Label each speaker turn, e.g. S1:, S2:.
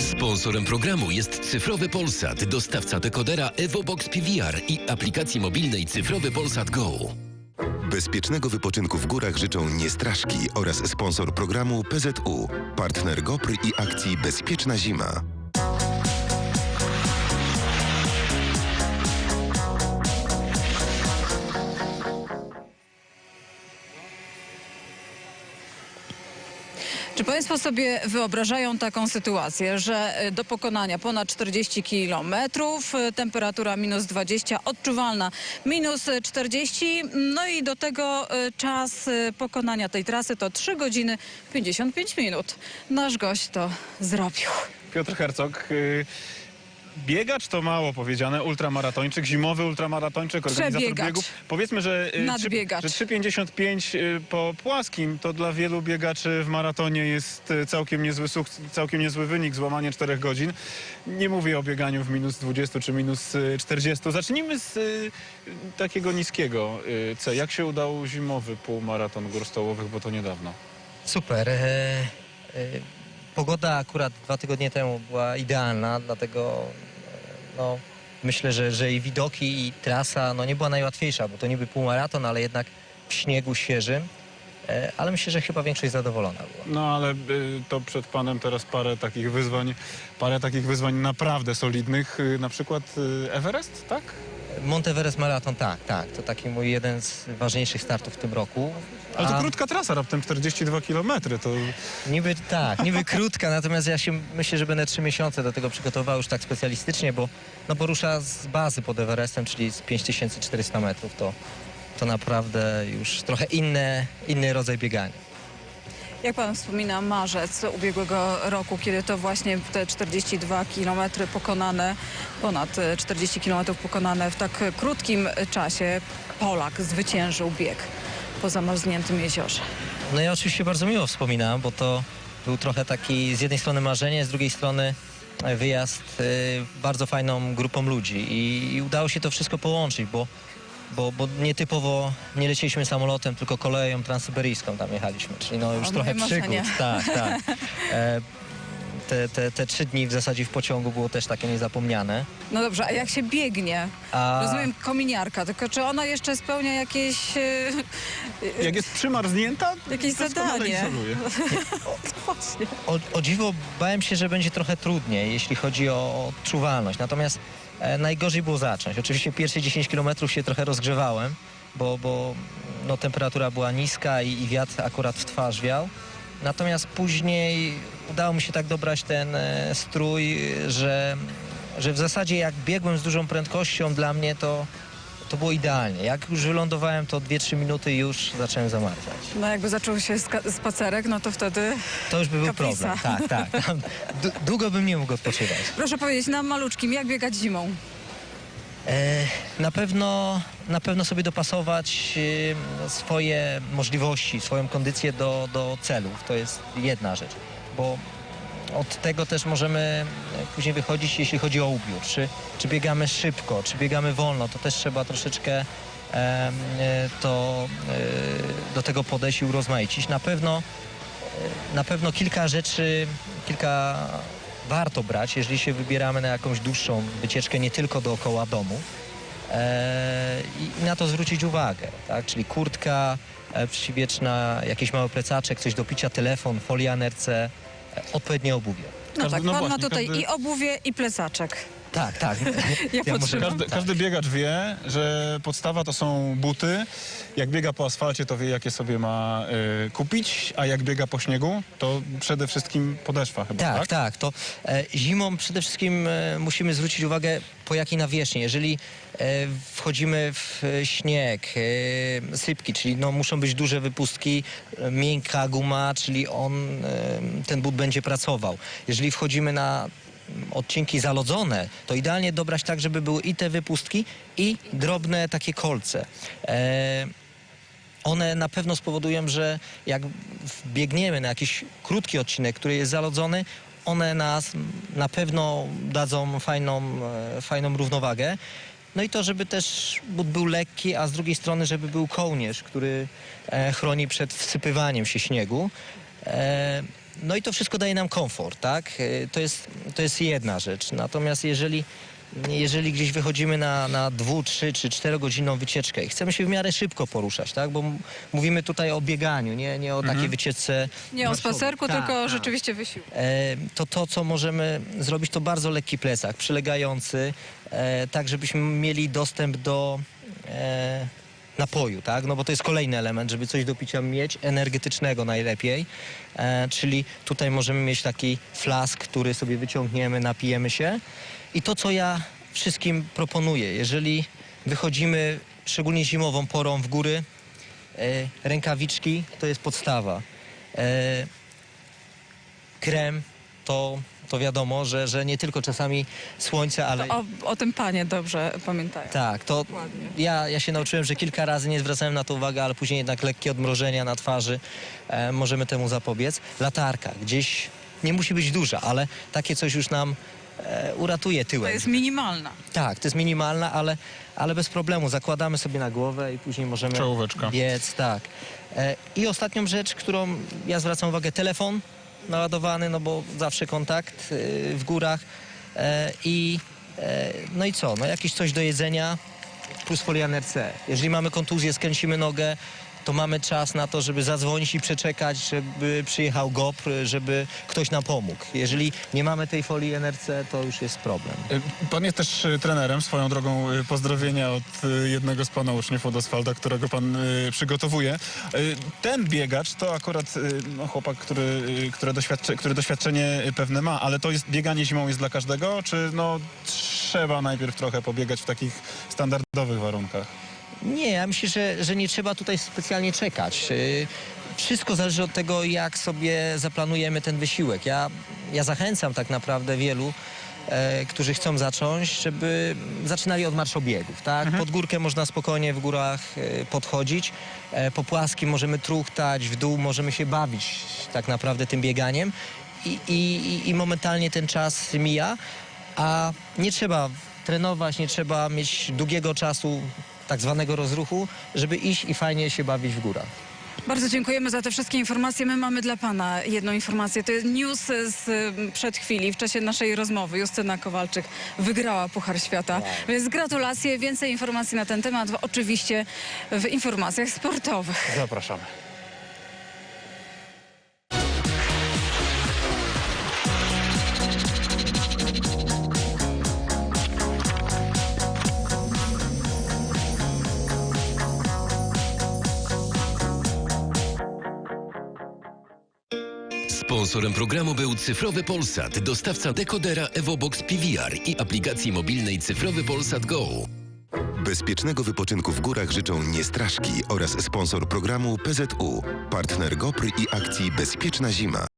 S1: Sponsorem programu jest Cyfrowy Polsat, dostawca dekodera EvoBox PVR i aplikacji mobilnej Cyfrowy Polsat Go.
S2: Bezpiecznego wypoczynku w górach życzą Niestraszki oraz sponsor programu PZU, partner GOPR i akcji Bezpieczna Zima.
S3: Czy Państwo sobie wyobrażają taką sytuację, że y, do pokonania ponad 40 kilometrów, y, temperatura minus 20, odczuwalna minus 40, no i do tego y, czas pokonania tej trasy to 3 godziny 55 minut. Nasz gość to zrobił.
S4: Piotr Hercog. Biegacz to mało powiedziane, ultramaratończyk, zimowy ultramaratończyk, organizator
S3: Przebiegacz.
S4: biegów. Powiedzmy, że, y,
S3: Nadbiegacz.
S4: że 3,55 y, po płaskim to dla wielu biegaczy w maratonie jest y, całkiem niezły, suk- całkiem niezły wynik, złamanie 4 godzin. Nie mówię o bieganiu w minus 20 czy minus y, 40. Zacznijmy z y, takiego niskiego y, C. Jak się udał zimowy półmaraton gór stołowych, bo to niedawno?
S5: Super. E, e, pogoda akurat dwa tygodnie temu była idealna, dlatego e, no, myślę, że, że i widoki, i trasa no, nie była najłatwiejsza, bo to niby półmaraton, ale jednak w śniegu świeżym. E, ale myślę, że chyba większość zadowolona była.
S4: No ale y, to przed panem teraz parę takich wyzwań, parę takich wyzwań naprawdę solidnych, na przykład Everest, tak?
S5: Monteverest Marathon, tak, tak. To taki mój jeden z ważniejszych startów w tym roku.
S4: Ale to
S5: A
S4: krótka trasa, raptem 42 km, to
S5: Niby tak, niby krótka, natomiast ja się myślę, że będę trzy miesiące do tego przygotował już tak specjalistycznie, bo no bo rusza z bazy pod Everestem, czyli z 5400 metrów. To, to naprawdę już trochę inne, inny rodzaj biegania.
S3: Jak pan wspomina marzec ubiegłego roku, kiedy to właśnie te 42 kilometry pokonane, ponad e, 40 kilometrów pokonane w tak krótkim czasie, Polak zwyciężył bieg po zamarzniętym jeziorze.
S5: No ja oczywiście bardzo miło wspominam, bo to był trochę taki z jednej strony marzenie, z drugiej strony e, wyjazd e, bardzo fajną grupą ludzi i, i udało się to wszystko połączyć, bo, bo, bo nietypowo nie lecieliśmy samolotem, tylko koleją transsyberyjską tam jechaliśmy, czyli no już
S3: O,
S5: trochę przygód. Tak, tak. E, te, te, te trzy dni w zasadzie w pociągu było też takie niezapomniane.
S3: No dobrze, a jak się biegnie?
S5: A
S3: Rozumiem kominiarka, tylko czy ona jeszcze spełnia jakieś, e,
S4: jak jest przymarznięta,
S3: jakieś
S4: doskonale
S3: zadanie?
S4: izoluje.
S3: Właśnie.
S5: O, o dziwo bałem się, że będzie trochę trudniej, jeśli chodzi o odczuwalność. Natomiast e, najgorzej było zacząć. Oczywiście pierwsze 10 km się trochę rozgrzewałem, bo, bo no, temperatura była niska i, i wiatr akurat w twarz wiał. Natomiast później udało mi się tak dobrać ten e, strój, że, że w zasadzie jak biegłem z dużą prędkością, dla mnie to, to było idealnie. Jak już wylądowałem, to 2-3 minuty już zacząłem zamarzać.
S3: No jakby zaczął się spacerek, no to wtedy...
S5: To już by był problem. Tak, tak. Tam d- długo bym nie mógł odpoczywać.
S3: Proszę powiedzieć nam maluczkim, jak biegać zimą?
S5: E, na pewno, na pewno sobie dopasować e, swoje możliwości, swoją kondycję do, do celów. To jest jedna rzecz, bo od tego też możemy e, później wychodzić, jeśli chodzi o ubiór. Czy, czy biegamy szybko, czy biegamy wolno, to też trzeba troszeczkę e, to, e, do tego podejść i urozmaicić. Na pewno, e, na pewno kilka rzeczy, kilka warto brać, jeżeli się wybieramy na jakąś dłuższą wycieczkę, nie tylko dookoła domu. E, I na to zwrócić uwagę, tak? Czyli kurtka e, przeciwwieczna, jakiś mały plecaczek, coś do picia, telefon, folia NRC, e, odpowiednie obuwie.
S3: No
S4: Każdy-
S3: tak,
S4: no
S3: pan ma
S4: właśnie,
S3: tutaj
S4: każdy-
S3: i obuwie, i plecaczek.
S5: Tak, tak.
S3: Jak
S5: Ja
S3: potrzeba.
S4: Każdy, każdy biegacz wie, że podstawa to są buty. Jak biega po asfalcie, to wie, jakie sobie ma y, kupić, a jak biega po śniegu, to przede wszystkim podeszwa chyba, tak?
S5: Tak, tak. To e, zimą przede wszystkim e, musimy zwrócić uwagę po jakiej nawierzchni. Jeżeli e, wchodzimy w śnieg, e, sypki, czyli no, muszą być duże wypustki, e, miękka guma, czyli on, e, ten but będzie pracował. Jeżeli wchodzimy na odcinki zalodzone, to idealnie dobrać tak, żeby były i te wypustki, i drobne takie kolce. E, one na pewno spowodują, że jak biegniemy na jakiś krótki odcinek, który jest zalodzony, one nas na pewno dadzą fajną, e, fajną równowagę. No i to, żeby też but był lekki, a z drugiej strony, żeby był kołnierz, który e, chroni przed wsypywaniem się śniegu. No i to wszystko daje nam komfort, tak? E, To jest, to jest jedna rzecz. Natomiast jeżeli, jeżeli gdzieś wychodzimy na, na dwu, trzy czy czterogodzinną wycieczkę i chcemy się w miarę szybko poruszać, tak? Bo m- mówimy tutaj o bieganiu, nie, nie o takiej wycieczce.
S3: Nie o spacerku,
S5: Tak,
S3: tylko
S5: tak.
S3: rzeczywiście wysiłek.
S5: E, to to, co możemy zrobić, to bardzo lekki plecak, przylegający, e, tak żebyśmy mieli dostęp do e, napoju, tak? No bo to jest kolejny element, żeby coś do picia mieć, energetycznego najlepiej, e, czyli tutaj możemy mieć taki flask, który sobie wyciągniemy, napijemy się i to, co ja wszystkim proponuję, jeżeli wychodzimy, szczególnie zimową porą w góry, e, rękawiczki to jest podstawa. E, krem, to, to wiadomo, że, że nie tylko czasami słońce, ale...
S3: O, o tym panie dobrze pamiętają.
S5: Tak, to
S3: Dokładnie.
S5: ja, ja się nauczyłem, że kilka razy nie zwracałem na to uwagi, ale później jednak lekkie odmrożenia na twarzy e, możemy temu zapobiec. Latarka, gdzieś nie musi być duża, ale takie coś już nam e, uratuje
S3: To
S5: tyłem.
S3: jest minimalna.
S5: Tak, to jest minimalna, ale, ale bez problemu. Zakładamy sobie na głowę i później możemy
S4: Czołóweczka.
S5: biec, tak. E, I ostatnią rzecz, którą ja zwracam uwagę, telefon naładowany, no bo zawsze kontakt e, w górach e, i e, no i co, no jakieś coś do jedzenia plus folianer C. Jeżeli mamy kontuzję, skręcimy nogę, to mamy czas na to, żeby zadzwonić i przeczekać, żeby przyjechał GOPR, żeby ktoś nam pomógł. Jeżeli nie mamy tej folii NRC, to już jest problem.
S4: Y, Pan jest też y, trenerem. Swoją drogą y, pozdrowienia od jednego z pana uczniów od Asfalta, którego pan przygotowuje. Ten biegacz to akurat no, chłopak, który, y, doświadcze, który doświadczenie pewne ma, ale to jest bieganie zimą jest dla każdego, czy no trzeba najpierw trochę pobiegać w takich standardowych warunkach?
S5: Nie, ja myślę, że, że nie trzeba tutaj specjalnie czekać. Yy, Wszystko zależy od tego, jak sobie zaplanujemy ten wysiłek. Ja, ja zachęcam tak naprawdę wielu, e, którzy chcą zacząć, żeby zaczynali od marszobiegów. Tak? Pod górkę można spokojnie w górach e, podchodzić. E, po płaskim możemy truchtać, w dół możemy się bawić tak naprawdę tym bieganiem. I, i- i momentalnie ten czas mija, a nie trzeba trenować, nie trzeba mieć długiego czasu tak zwanego rozruchu, żeby iść i fajnie się bawić w górach.
S3: Bardzo dziękujemy za te wszystkie informacje. My mamy dla pana jedną informację. To jest news z y, przed chwili, w czasie naszej rozmowy. Justyna Kowalczyk wygrała Puchar Świata. Więc gratulacje. Więcej informacji na ten temat oczywiście w informacjach sportowych.
S4: Zapraszamy.
S1: Sponsorem programu był Cyfrowy Polsat, dostawca dekodera EvoBox PVR i aplikacji mobilnej Cyfrowy Polsat Go.
S2: Bezpiecznego wypoczynku w górach życzą Niestraszki oraz sponsor programu PZU, partner GOPR i akcji Bezpieczna Zima.